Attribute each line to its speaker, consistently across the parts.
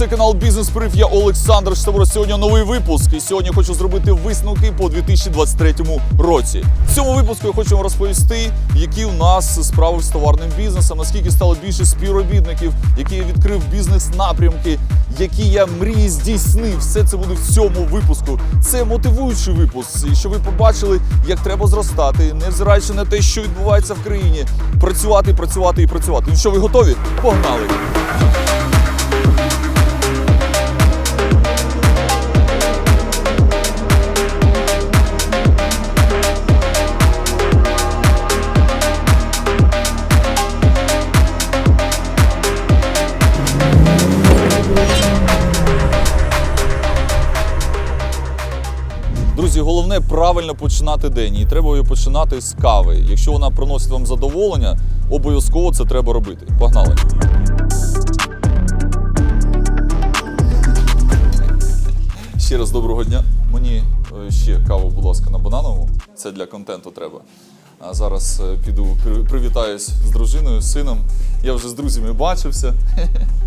Speaker 1: Це канал Бізнес Прив. Я Олександр Штабро. Сьогодні новий випуск. І сьогодні хочу зробити висновки по 2023 році. В цьому випуску я хочу вам розповісти, які у нас справи з товарним бізнесом, наскільки стало більше співробітників, які я відкрив бізнес-напрямки, які я мрії здійснив. Все це буде в цьому випуску. Це мотивуючий випуск, і щоб ви побачили, як треба зростати, невзираючи на те, що відбувається в країні. Працювати, працювати і працювати. Ну що, ви готові? Погнали! Правильно починати день, і треба його починати з кави. Якщо вона приносить вам задоволення, обов'язково це треба робити. Погнали. Ще раз доброго дня. Мені е, ще каву, будь ласка, на банановому. Це для контенту треба. А зараз е, піду привітаюсь з дружиною, з сином. Я вже з друзями бачився.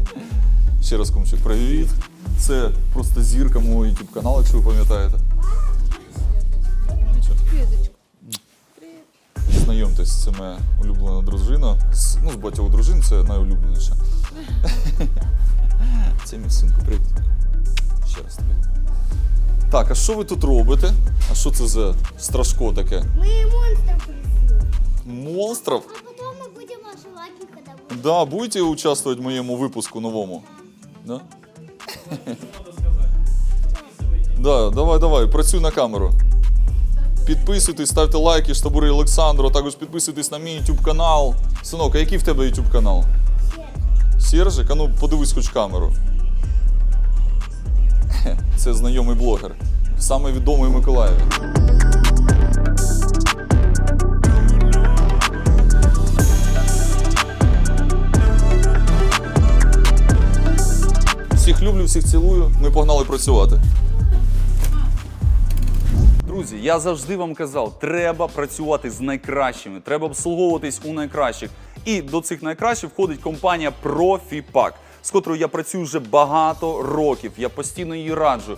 Speaker 1: Ще раз кумчик, привіт. Це просто зірка мого YouTube каналу, якщо ви пам'ятаєте. Знайомтесь, це моя улюблена дружина. З- Ну, з багатьох дружин це найулюбленіша. Це мій синку, привіт. Ще раз тобі. Так, а що ви тут робите? А що це за страшко таке?
Speaker 2: Мы монстров рисуем.
Speaker 1: Монстров?
Speaker 2: А потом мы будем оживать их, когда будем.
Speaker 1: Да, будете участвовать в моєму випуску новому? Да? Да, давай, давай, працюй на камеру. Підписуйтесь, ставте лайки, штабури Олександру, також підписуйтесь на мій YouTube канал. Синок, а який в тебе YouTube канал? Сержик, а ну подивись хоч камеру. Це знайомий блогер. Саме відомий в Миколаєві. Всіх люблю, всіх цілую. Ми погнали працювати.
Speaker 3: Друзі, я завжди вам казав, треба працювати з найкращими, треба обслуговуватись у найкращих. І до цих найкращих входить компанія ProfiPack, з котрою я працюю вже багато років. Я постійно її раджу.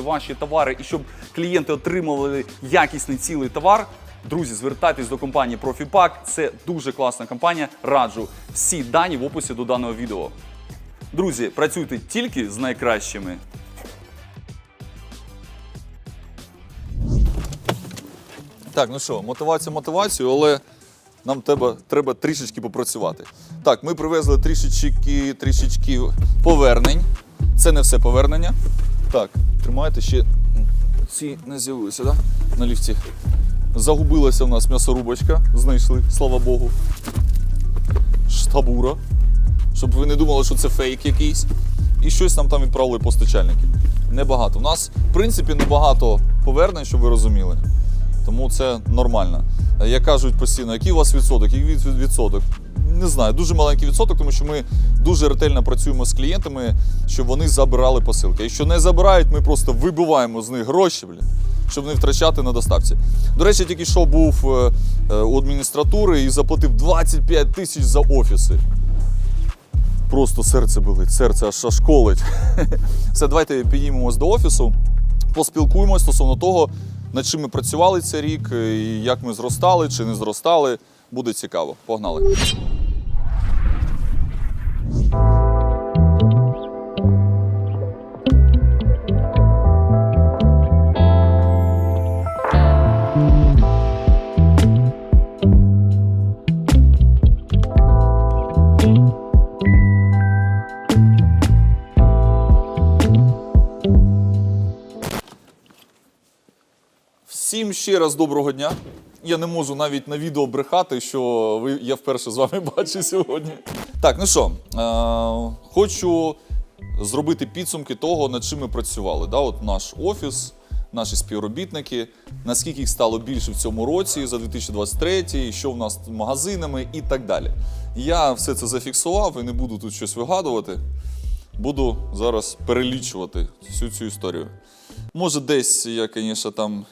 Speaker 3: ваші товари і щоб клієнти отримували якісний цілий товар. Друзі, звертайтесь до компанії ProfiPack. Це дуже класна компанія. Раджу всі дані в описі до даного відео. Друзі, працюйте тільки з найкращими.
Speaker 1: Так, ну що, мотивація мотивацію, але нам треба, треба трішечки попрацювати. Так, ми привезли трішечки, трішечки повернень. Це не все повернення. Так, тримайте ще. Ці не з'явилися, да? На ліфті. Загубилася в нас м'ясорубочка. Знайшли, слава Богу. Штабура. Щоб ви не думали, що це фейк якийсь. І щось нам там відправили постачальники. Небагато. У нас, в принципі, небагато повернень, щоб ви розуміли. Тому це нормально. Як кажуть постійно, який у вас відсоток? Який відсоток? Не знаю, дуже маленький відсоток, тому що ми дуже ретельно працюємо з клієнтами, щоб вони забирали посилки. Якщо не забирають, ми просто вибиваємо з них гроші, блін, щоб не втрачати на доставці. До речі, тільки що був е, е, у адміністратури і заплатив 25 тисяч за офіси. Просто серце болить, серце аж аж колить. Все, давайте підіймемось до офісу, поспілкуємось стосовно того, над чим ми працювали цей рік, е, і як ми зростали чи не зростали. Буде цікаво. Погнали. Ще раз доброго дня. Я не можу навіть на відео брехати, що ви, я вперше з вами бачу сьогодні. Так, ну що, е, хочу зробити підсумки того, над чим ми працювали. Да, от наш офіс, наші співробітники, наскільки їх стало більше в цьому році за 2023, що в нас з магазинами і так далі. Я все це зафіксував і не буду тут щось вигадувати. Буду зараз перелічувати всю цю історію. Може, десь я, звісно, там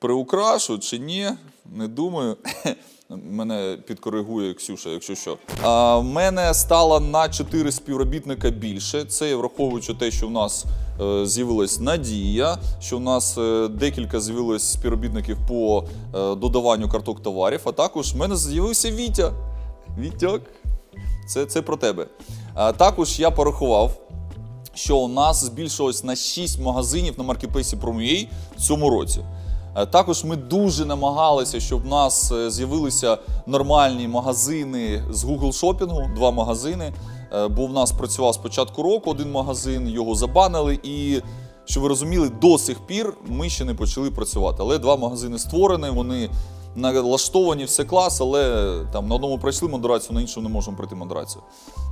Speaker 1: приукрашу чи ні, не думаю. Мене підкоригує Ксюша, якщо що. А, в мене стало на 4 співробітника більше. Це враховуючи те, що в нас е, з'явилась Надія, що в нас е, декілька з'явилось співробітників по е, додаванню карток товарів, а також в мене з'явився Вітя. Вітьок. Це, це про тебе. А, також я порахував, що у нас збільшилось на 6 магазинів на маркетплейсі Prom.ua в цьому році. Е, Також ми дуже намагалися, щоб в нас е, з'явилися нормальні магазини з Google шопінгу, два магазини. Е, Бо в нас працював з початку року один магазин, його забанили, і що ви розуміли, до сих пір ми ще не почали працювати. Але два магазини створені, вони налаштовані, все клас, але там на одному пройшли модерацію, на іншому не можемо пройти модерацію.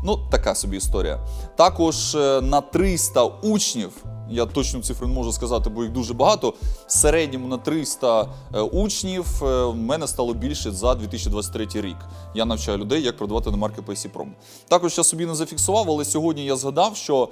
Speaker 1: Ну, така собі історія. Також е, на 300 учнів, я точну цифру не можу сказати, бо їх дуже багато. В середньому на 300 е, учнів е, в мене стало більше за 2023 рік. Я навчаю людей, як продавати на маркетплейсі Пром. Також я собі не зафіксував, але сьогодні я згадав, що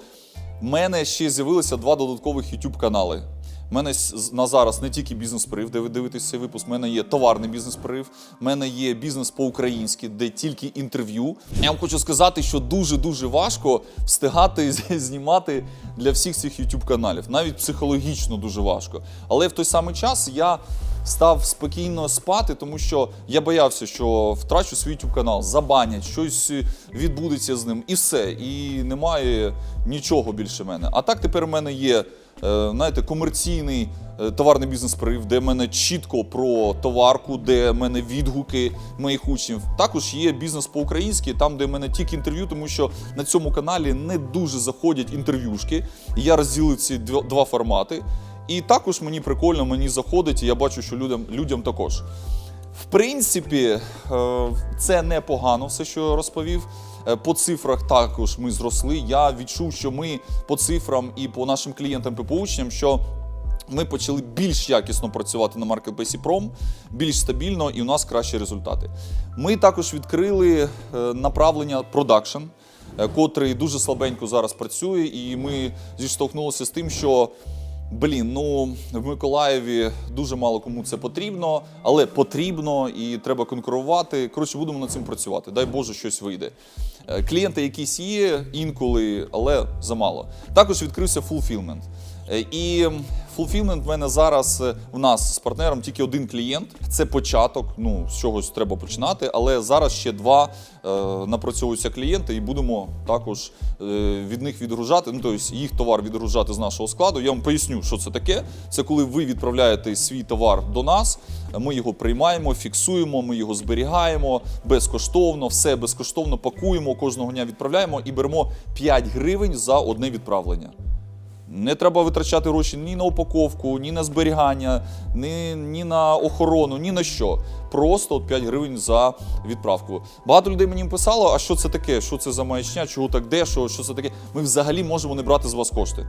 Speaker 1: в мене ще з'явилися два додаткових YouTube канали. У мене на зараз не тільки бізнес-прив, де ви дивитесь цей випуск. У мене є товарний бізнес-прив, в мене є бізнес по-українськи, де тільки інтерв'ю. Я вам хочу сказати, що дуже дуже важко встигати знімати для всіх цих youtube каналів. Навіть психологічно дуже важко. Але в той самий час я став спокійно спати, тому що я боявся, що втрачу свій youtube канал, забанять, щось е, відбудеться з ним, і все. І немає нічого більше мене. А так тепер у мене є. Е, Знаєте, комерційний е, товарний бізнес-прив, де в мене чітко про товарку, де в мене відгуки моїх учнів. Також є бізнес по-українськи, там, де в мене тільки інтерв'ю, тому що на цьому каналі не дуже заходять інтерв'юшки. Я розділив ці два формати. І також мені прикольно, мені заходить, і я бачу, що людям, людям також. В принципі, е, це непогано, все, що я розповів. Е, По цифрах також ми зросли. Я відчув, що ми по цифрам і по нашим клієнтам і що ми почали більш якісно працювати на маркетплейсі Пром, більш стабільно, і у нас кращі результати. Ми також відкрили е, направлення продакшн, котрий дуже слабенько зараз працює, і ми зіштовхнулися з тим, що Блін, ну в Миколаєві дуже мало кому це потрібно, але потрібно і треба конкурувати. Коротше, будемо над цим працювати. Дай Боже, щось вийде. Е, Клієнти якісь є інколи, але замало. Також відкрився Fulfillment. Е, І Fulfillment в мене зараз е, в нас з партнером тільки один клієнт. Це початок. Ну з чогось треба починати, але зараз ще два е, напрацьовуються клієнти, і будемо також е, від них відгружати. Ну тобто їх товар відгружати з нашого складу. Я вам поясню, що це таке. Це коли ви відправляєте свій товар до нас. Ми його приймаємо, фіксуємо, ми його зберігаємо безкоштовно, все безкоштовно пакуємо, кожного дня відправляємо і беремо 5 гривень за одне відправлення. Не треба витрачати гроші ні на упаковку, ні на зберігання, ні, ні на охорону, ні на що. Просто от 5 гривень за відправку. Багато людей мені писало, а що це таке? Що це за маячня, чого так дешево, що це таке? Ми взагалі можемо не брати з вас кошти.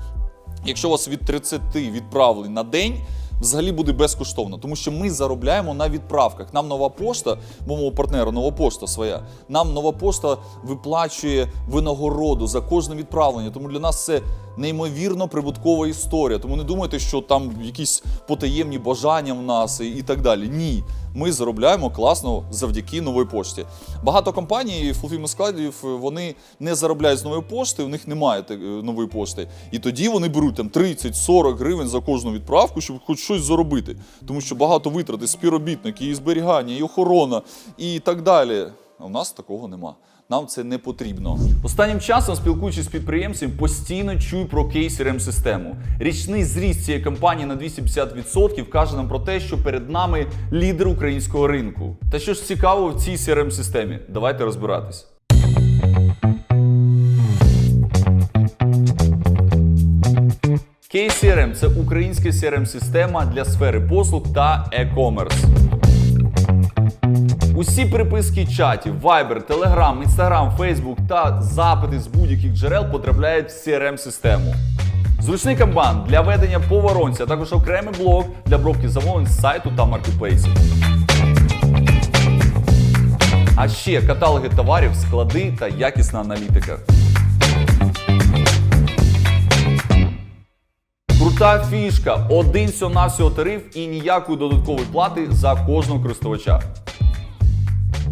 Speaker 1: Якщо у вас від 30 відправлень на день, взагалі буде безкоштовно, тому що ми заробляємо на відправках. Нам нова пошта, мого партнера нова пошта своя. Нам нова пошта виплачує винагороду за кожне відправлення. Тому для нас це неймовірно прибуткова історія. Тому не думайте, що там якісь потаємні бажання в нас і, і так далі. Ні. Ми заробляємо класно завдяки новій пошті. Багато компаній фулфільних складів вони не заробляють з нової пошти, у них немає нової пошти. І тоді вони беруть там 30-40 гривень за кожну відправку, щоб хоч щось заробити. Тому що багато витрат і співробітники, і зберігання, і охорона, і так далі. А у нас такого нема. Нам це не потрібно.
Speaker 3: Останнім часом, спілкуючись з підприємцями, постійно чую про кейс crm систему Річний зріст цієї компанії на 250% каже нам про те, що перед нами лідер українського ринку. Та що ж цікаво в цій crm системі Давайте розбиратись. KCRM – це українська crm система для сфери послуг та e-commerce. Усі переписки чатів, Viber, Telegram, Instagram, Facebook та запити з будь-яких джерел потрапляють в CRM-систему. Зручний камбан для ведення по воронці, а також окремий блок для обробки замовлень з сайту та маркетплейсів. А ще каталоги товарів, склади та якісна аналітика. Крута фішка. Один всього-навсього тариф і ніякої додаткової плати за кожного користувача.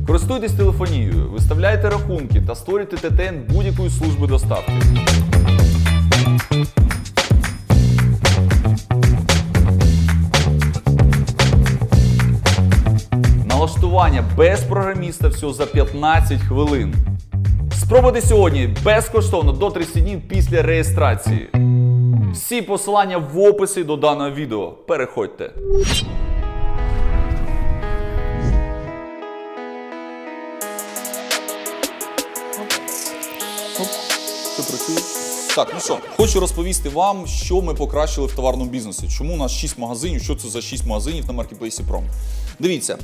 Speaker 3: Користуйтесь телефонією, виставляйте рахунки та створюйте ТТН будь-якої служби доставки. Налаштування без програміста всього за 15 хвилин. Спробуйте сьогодні безкоштовно до 30 днів після реєстрації. Всі посилання в описі до даного відео. Переходьте.
Speaker 1: Так, ну що, хочу розповісти вам, що ми покращили в товарному бізнесі. Чому у нас 6 магазинів, що це за 6 магазинів на маркетплейсі Пром. Дивіться,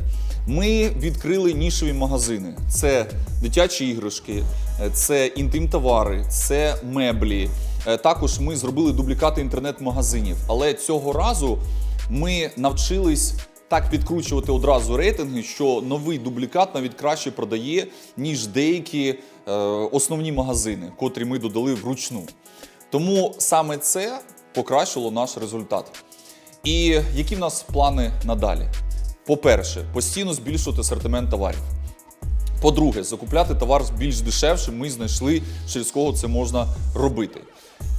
Speaker 1: ми відкрили нішеві магазини. Це дитячі іграшки, е, це інтим-товари, це меблі. Е, Також ми зробили дублікати інтернет-магазинів. Але цього разу ми навчились так підкручувати одразу рейтинги, що новий дублікат навіть краще продає, ніж деякі основні магазини, котрі ми додали вручну. Тому саме це покращило наш результат. І які в нас плани надалі? По-перше, постійно збільшувати асортимент товарів. По-друге, закупляти товар більш дешевше, ми знайшли, через кого це можна робити.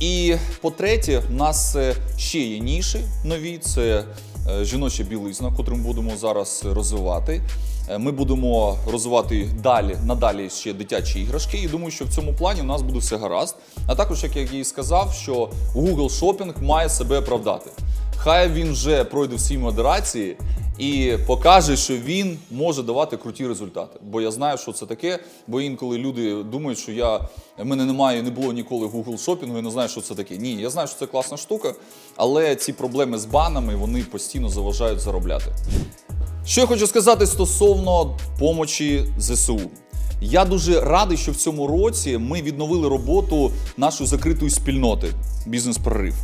Speaker 1: І по-третє, в нас е, ще є ніші нові: це е, жіноча білизна, котру ми будемо зараз розвивати. Е, Ми будемо розвивати далі, надалі ще дитячі іграшки. І думаю, що в цьому плані у нас буде все гаразд. А також, як я і сказав, що Google Shopping має себе оправдати. Хай він вже пройде всі модерації і покаже, що він може давати круті результати. Бо я знаю, що це таке. Бо інколи люди думають, що я в мене немає, не було ніколи Google шопінгу, я не знаю, що це таке. Ні, я знаю, що це класна штука, але ці проблеми з банами вони постійно заважають заробляти. Що я хочу сказати стосовно помочі ЗСУ. Я дуже радий, що в цьому році ми відновили роботу нашої закритої спільноти бізнес-прорив.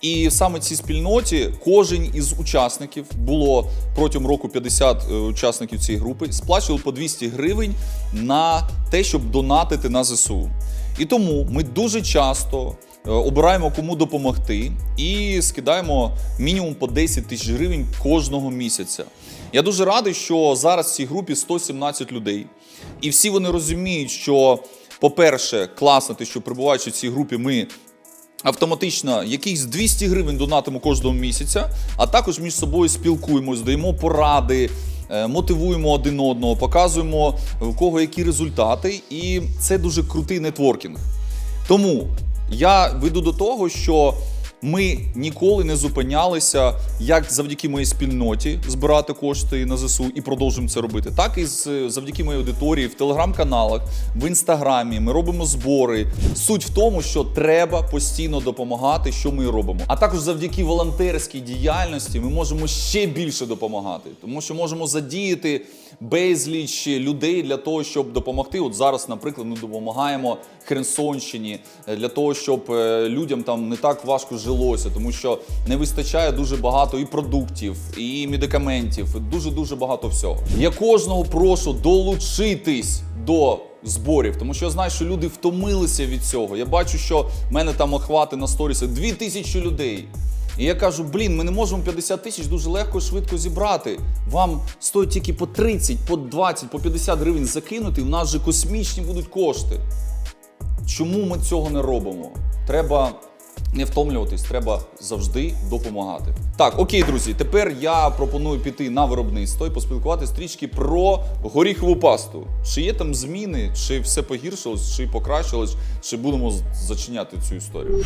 Speaker 1: І саме цій спільноті кожен із учасників було протягом року 50 е, учасників цієї групи, сплачували по 200 гривень на те, щоб донатити на ЗСУ. І тому ми дуже часто е, обираємо кому допомогти і скидаємо мінімум по 10 тисяч гривень кожного місяця. Я дуже радий, що зараз в цій групі 117 людей, і всі вони розуміють, що, по-перше, класно, те, що перебуваючи в цій групі, ми автоматично якісь 200 гривень донатимо кожного місяця, а також між собою спілкуємось, даємо поради. е, Мотивуємо один одного, показуємо в кого які результати, і це дуже крутий нетворкінг. Тому я веду до того, що ми ніколи не зупинялися, як завдяки моїй спільноті збирати кошти на ЗСУ і продовжуємо це робити, так і з, завдяки моїй аудиторії в телеграм-каналах, в інстаграмі. Ми робимо збори. Суть в тому, що треба постійно допомагати, що ми робимо. А також завдяки волонтерській діяльності ми можемо ще більше допомагати, тому що можемо задіяти безліч людей для того, щоб допомогти. От зараз, наприклад, ми допомагаємо Херсонщині для того, щоб е, людям там не так важко жилося, тому що не вистачає дуже багато і продуктів, і медикаментів, і дуже дуже багато всього. Я кожного прошу долучитись до зборів, тому що я знаю, що люди втомилися від цього. Я бачу, що в мене там охвати на сторіси 2000 людей. І я кажу: блін, ми не можемо 50 тисяч дуже легко і швидко зібрати. Вам стоїть тільки по 30, по 20, по 50 гривень закинути, в нас же космічні будуть кошти. Чому ми цього не робимо? Треба не втомлюватись, треба завжди допомагати. Так, окей, друзі, тепер я пропоную піти на виробництво і поспілкуватися трішки про горіхову пасту. Чи є там зміни, чи все погіршилось, чи покращилось, чи будемо зачиняти цю історію.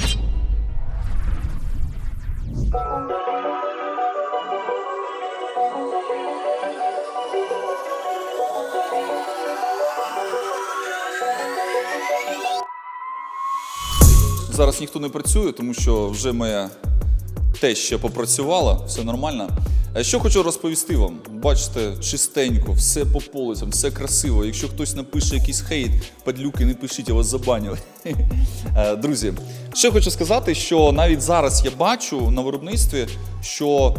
Speaker 1: Зараз ніхто не працює, тому що вже моя теща попрацювала, все нормально. Що хочу розповісти вам. Бачите, чистенько, все по полицям, все красиво. Якщо хтось напише якийсь хейт, падлюки, не пишіть, я вас забаню. Е, Друзі, що хочу сказати, що навіть зараз я бачу на виробництві, що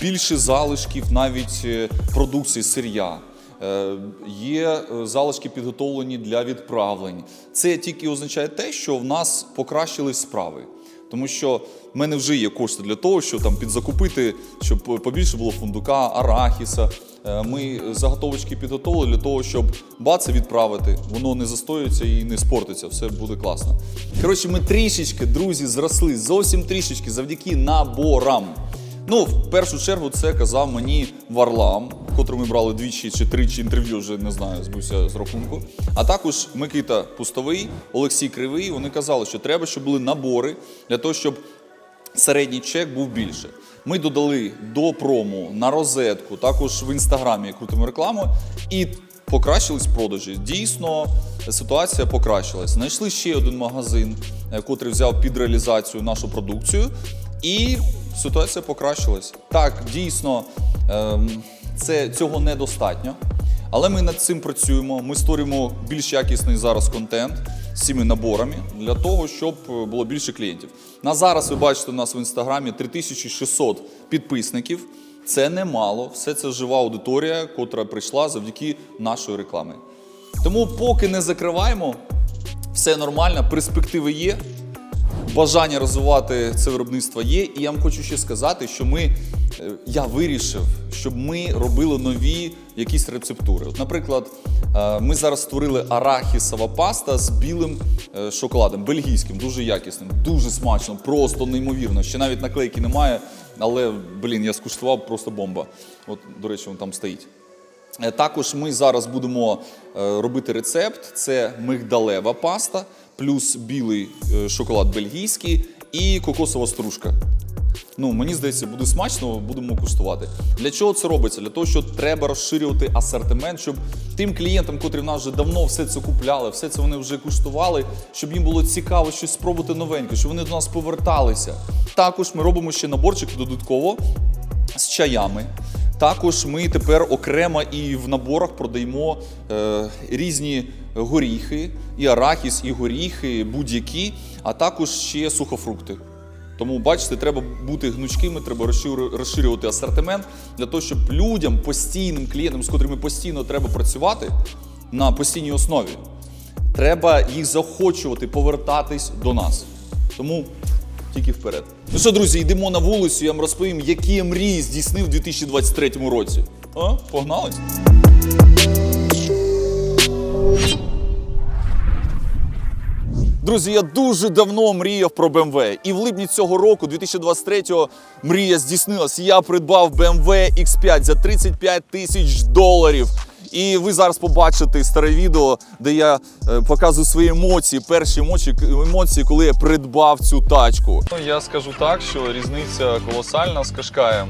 Speaker 1: більше залишків навіть е, продукції сир'я. Е, Є е, залишки підготовлені для відправлень. Це тільки означає те, що в нас покращились справи. Тому що в мене вже є кошти для того, щоб там підзакупити, щоб побільше було фундука, арахіса. Е, Ми заготовочки підготовили для того, щоб баце відправити. Воно не застоюється і не спортиться, все буде класно. Коротше, ми трішечки, друзі, зросли, зовсім трішечки завдяки наборам. Ну, в першу чергу, це казав мені Варлам, котру ми брали двічі чи тричі інтерв'ю, вже не знаю, збився з рахунку. А також Микита Пустовий, Олексій Кривий. Вони казали, що треба, щоб були набори для того, щоб середній чек був більше. Ми додали до прому на розетку, також в інстаграмі крутимо рекламу і покращились продажі. Дійсно, ситуація покращилась. Знайшли ще один магазин, е, котрий взяв під реалізацію нашу продукцію, і ситуація покращилась. Так, дійсно, ем, це цього недостатньо. Але ми над цим працюємо. Ми створюємо більш якісний зараз контент з цими наборами для того, щоб е, було більше клієнтів. На зараз ви бачите у нас в інстаграмі 3600 підписників. Це немало, все це жива аудиторія, котра прийшла завдяки нашої реклами. Тому, поки не закриваємо, все нормально, перспективи є бажання розвивати це виробництво є. І я вам хочу ще сказати, що ми, е, я вирішив, щоб ми робили нові якісь рецептури. От, наприклад, е, ми зараз створили арахісова паста з білим е, шоколадом, бельгійським, дуже якісним, дуже смачно, просто неймовірно. Ще навіть наклейки немає, але блін, я скуштував просто бомба. От, до речі, він там стоїть. Також ми зараз будемо робити рецепт: це мигдалева паста, плюс білий е, шоколад бельгійський і кокосова стружка. Ну, мені здається, буде смачно, будемо куштувати. Для чого це робиться? Для того, що треба розширювати асортимент, щоб тим клієнтам, котрі в нас вже давно все це купляли, все це вони вже куштували, щоб їм було цікаво щось спробувати новеньке, щоб вони до нас поверталися. Також ми робимо ще наборчики додатково з чаями. Також ми тепер окремо і в наборах продаємо е, різні горіхи, і арахіс, і горіхи, будь-які, а також ще сухофрукти. Тому, бачите, треба бути гнучкими, треба розширювати асортимент для того, щоб людям, постійним клієнтам, з котрими постійно треба працювати на постійній основі, треба їх заохочувати повертатись до нас. Тому тільки вперед. Ну що, друзі, йдемо на вулицю, я вам розповім, які я мрії здійснив у 2023 році. А, погнали? Друзі, я дуже давно мріяв про BMW. І в липні цього року, 2023-го, мрія здійснилась. Я придбав BMW X5 за 35 тисяч доларів. І ви зараз побачите старе відео, де я е, показую свої емоції, перші емоції, коли я придбав цю тачку. Ну, я скажу так, що різниця колосальна з Кашкаєм.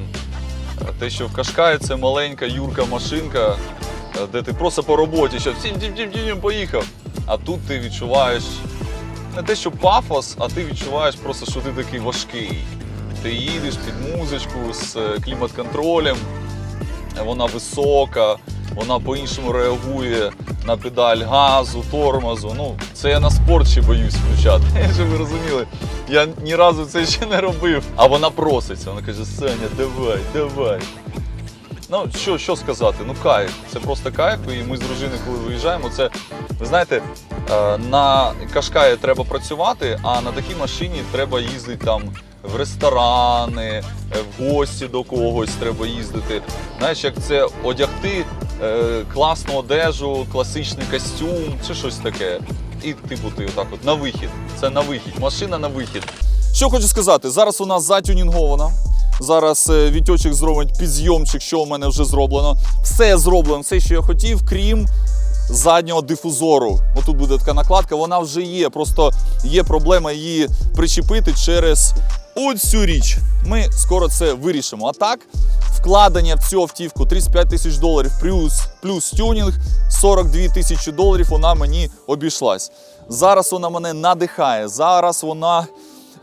Speaker 1: Те, що в Кашкаї це маленька юрка машинка, е, де ти просто по роботі, що тім поїхав. А тут ти відчуваєш не те, що пафос, а ти відчуваєш просто, що ти такий важкий. Ти їдеш під музичку з е, клімат-контролем, вона висока, вона по-іншому реагує на педаль газу, тормозу. Ну, це я на спорт ще боюсь включати. Щоб ви розуміли, я ні разу це ще не робив. А вона проситься, вона каже: Саня, давай, давай. Ну, що, що сказати? Ну, кайф. Це просто кайф. І ми з дружиною, коли виїжджаємо, це, ви знаєте, е, на Кашкаї треба працювати, а на такій машині треба їздити там в ресторани, е, в гості до когось треба їздити. Знаєш, як це одягти е, класну одежу, класичний костюм чи щось таке. І типу ти отак от на вихід. Це на вихід. Машина на вихід. Що хочу сказати, зараз нас затюнінгована. Зараз е, зробить підзйомчик, що у мене вже зроблено. Все зроблено, все, що я хотів, крім заднього дифузору. Отут буде така накладка, вона вже є. Просто є проблема її причепити через оцю річ. Ми скоро це вирішимо. А так, вкладення в цю автівку 35 тисяч доларів плюс, плюс тюнінг 42 тисячі доларів вона мені обійшлась. Зараз вона мене надихає. Зараз вона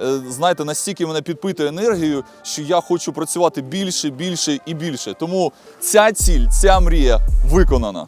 Speaker 1: е, знаєте, настільки мене підпитує енергією, що я хочу працювати більше, більше і більше. Тому ця ціль, ця мрія виконана.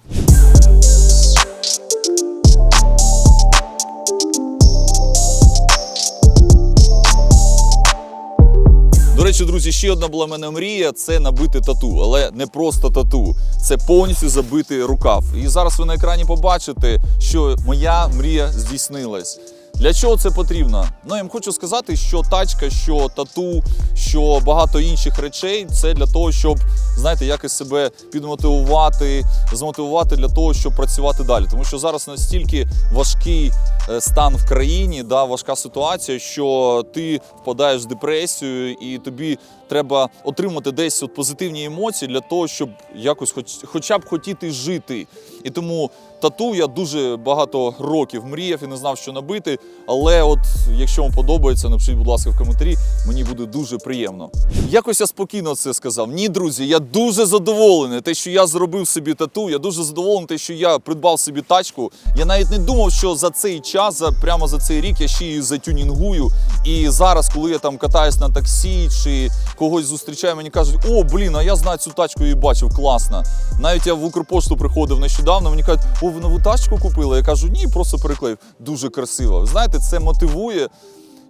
Speaker 1: До речі, друзі, ще одна була в мене мрія це набити тату, але не просто тату, це повністю забити рукав. І зараз ви на екрані побачите, що моя мрія здійснилась. Для чого це потрібно? Ну я вам хочу сказати, що тачка, що тату, що багато інших речей це для того, щоб знаєте, якось себе підмотивувати, змотивувати для того, щоб працювати далі. Тому що зараз настільки важкий е, стан в країні, да, важка ситуація, що ти впадаєш в депресію, і тобі треба отримати десь от позитивні емоції для того, щоб якось, хоч, хоча б хотіти жити. І тому тату я дуже багато років мріяв і не знав, що набити. Але от якщо вам подобається, напишіть, будь ласка, в коментарі, мені буде дуже приємно. Якось я спокійно це сказав. Ні, друзі, я дуже задоволений. Те, що я зробив собі тату, я дуже задоволений, те, що я придбав собі тачку. Я навіть не думав, що за цей час, за прямо за цей рік, я ще її затюнінгую. І зараз, коли я там катаюсь на таксі чи когось зустрічаю, мені кажуть, о, блін, а я знаю цю тачку і бачив, класна. Навіть я в Укрпошту приходив нещодавно, мені кажуть, о, ви нову тачку купили? Я кажу, ні, просто переклеїв. Дуже красиво. Знаєте, це мотивує.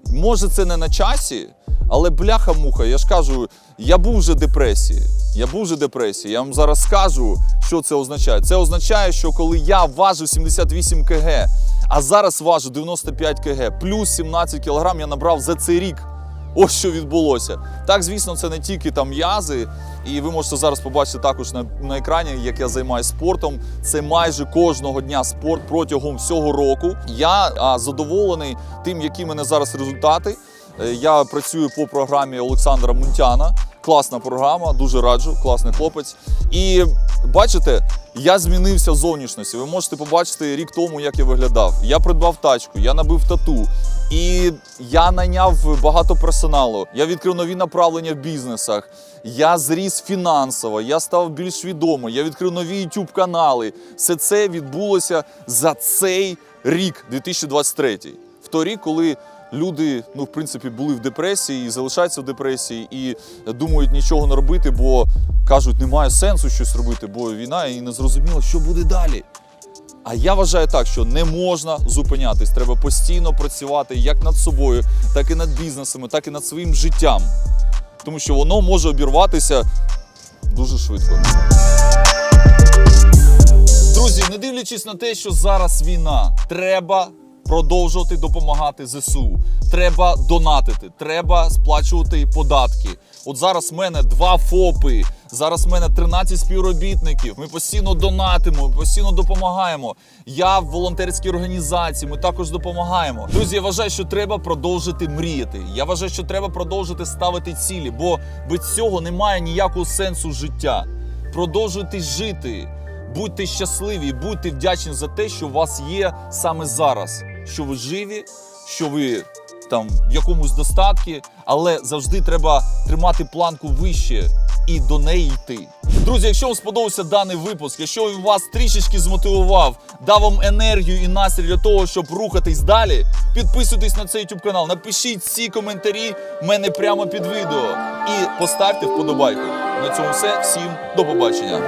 Speaker 1: Може, це не на часі, але бляха-муха, я ж кажу, я був вже депресії. Я був вже депресії. Я вам зараз скажу, що це означає. Це означає, що коли я важив 78 кг, а зараз важу 95 кг, плюс 17 кг я набрав за цей рік. Ось що відбулося. Так, звісно, це не тільки там м'язи, і ви можете зараз побачити також на, на екрані, як я займаюся спортом. Це майже кожного дня спорт протягом всього року. Я а, задоволений тим, які мене зараз результати. Е, Я працюю по програмі Олександра Мунтяна. Класна програма, дуже раджу, класний хлопець. І бачите, я змінився в зовнішності. Ви можете побачити рік тому, як я виглядав. Я придбав тачку, я набив тату. І я найняв багато персоналу. Я відкрив нові направлення в бізнесах. Я зріс фінансово, я став більш відомий, я відкрив нові youtube канали. Все це відбулося за цей рік, 2023. В той рік, коли люди, ну, в принципі, були в депресії і залишаються в депресії, і думають нічого не робити, бо кажуть, немає сенсу щось робити, бо війна і не зрозуміло, що буде далі. А я вважаю так, що не можна зупинятись. Треба постійно працювати як над собою, так і над бізнесами, так і над своїм життям. Тому що воно може обірватися дуже швидко. Друзі, не дивлячись на те, що зараз війна, треба продовжувати допомагати ЗСУ. Треба донатити, треба сплачувати податки. От зараз в мене два ФОПи, зараз в мене 13 співробітників. Ми постійно донатимо, постійно допомагаємо. Я в волонтерській організації, ми також допомагаємо. Друзі, я вважаю, що треба продовжити мріяти. Я вважаю, що треба продовжити ставити цілі, бо без цього немає ніякого сенсу життя. Продовжуйте жити. Будьте щасливі, будьте вдячні за те, що у вас є саме зараз. Що ви живі, що ви там в якомусь достатку, але завжди треба тримати планку вище і до неї йти. Друзі, якщо вам сподобався даний випуск, якщо він вас трішечки змотивував, дав вам енергію і настрій для того, щоб рухатись далі, підписуйтесь на цей YouTube канал, напишіть ці коментарі в мене прямо під відео і поставте вподобайку. На цьому все. Всім до побачення.